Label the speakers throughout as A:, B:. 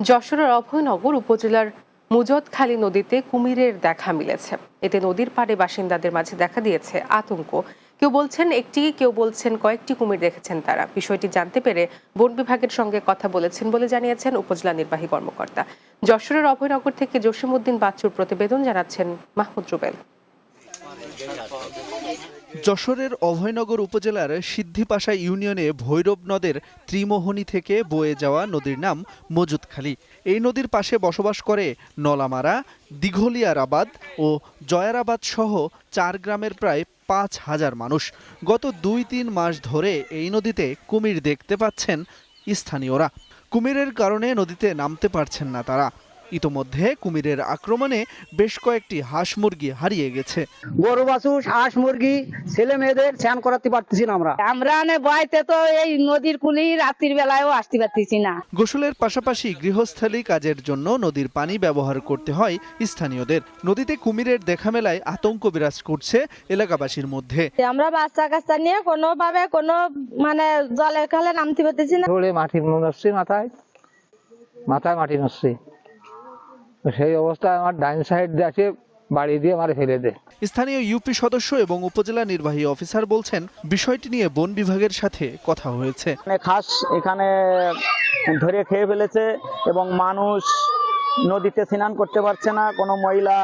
A: যশোরের অভয়নগর উপজেলার মুজতখালী নদীতে কুমিরের দেখা মিলেছে। এতে নদীর পাড়ে বাসিন্দাদের মাঝে দেখা দিয়েছে আতঙ্ক। কেউ বলছেন একটি, কেউ বলছেন কয়েকটি কুমির দেখেছেন তারা। বিষয়টি জানতে পেরে বন বিভাগের সঙ্গে কথা বলেছেন বলে জানিয়েছেন উপজেলা নির্বাহী কর্মকর্তা। যশোরের অভয়নগর থেকে জসিমউদ্দিন বাচ্চুর প্রতিবেদন জানাচ্ছেন মাহমুদ রুবেল।
B: যশোরের অভয়নগর উপজেলার সিদ্ধিপাশা ইউনিয়নে ভৈরব নদের ত্রিমোহনী থেকে বয়ে যাওয়া নদীর নাম মজুদখালী এই নদীর পাশে বসবাস করে নলামারা, দিঘলিয়ারাবাদ ও জয়ারাবাদ সহ চার গ্রামের প্রায় পাঁচ হাজার মানুষ। গত দুই তিন মাস ধরে এই নদীতে কুমির দেখতে পাচ্ছেন স্থানীয়রা। কুমিরের কারণে নদীতে নামতে পারছেন না তারা। ইতোমধ্যে কুমিরের আক্রমণে বেশ কয়েকটি হাঁস মুরগি হারিয়ে গেছে।
C: গরু বাছু হাঁস মুরগি ছেলে মেয়েদের স্নান করাতে পারতেছি না আমরা।
D: আমরা নে বয়তে তো এই নদীর কুলি রাত্রির বেলায়ও আসতে পারতেছি না।
B: গোসলের পাশাপাশি গৃহস্থালী কাজের জন্য নদীর পানি ব্যবহার করতে হয় স্থানীয়দের। নদীতে কুমিরের দেখা মেলায় আতঙ্ক বিরাজ করছে এলাকাবাসীর মধ্যে।
D: আমরা বাচ্চা কাচ্চা নিয়ে কোনোভাবে কোনো মানে জলের খালে নামতে পারতেছি না।
C: ধরে মাটি মাথায়। মাথায় মাটি নড়ছে সেই অবস্থায় আমার ডাইন সাইড আসে বাড়ি দিয়ে মারে ফেলে দেয়
B: স্থানীয় ইউপি সদস্য এবং উপজেলা নির্বাহী অফিসার বলছেন বিষয়টি নিয়ে বন বিভাগের সাথে কথা হয়েছে।
E: হাঁস এখানে ধরে খেয়ে ফেলেছে এবং মানুষ নদীতে স্নান করতে পারছে না কোনো মহিলা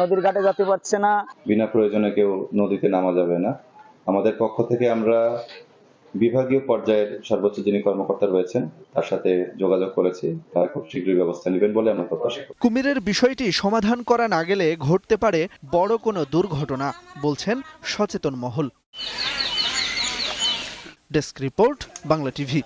E: নদীর ঘাটে যেতে পারছে না।
F: বিনা প্রয়োজনে কেউ নদীতে নামা যাবে না। আমাদের পক্ষ থেকে আমরা বিভাগীয় পর্যায়ের সর্বোচ্চ যিনি কর্মকর্তা রয়েছেন, তার সাথে যোগাযোগ করেছি, তারা খুব শীঘ্রই ব্যবস্থা নেবেন বলে আমরা প্রত্যাশা করি
B: কুমিরের বিষয়টি সমাধান করা না গেলে ঘটতে পারে বড় কোনো দুর্ঘটনা, বলছেন সচেতন মহল। Desk report, Bangla TV.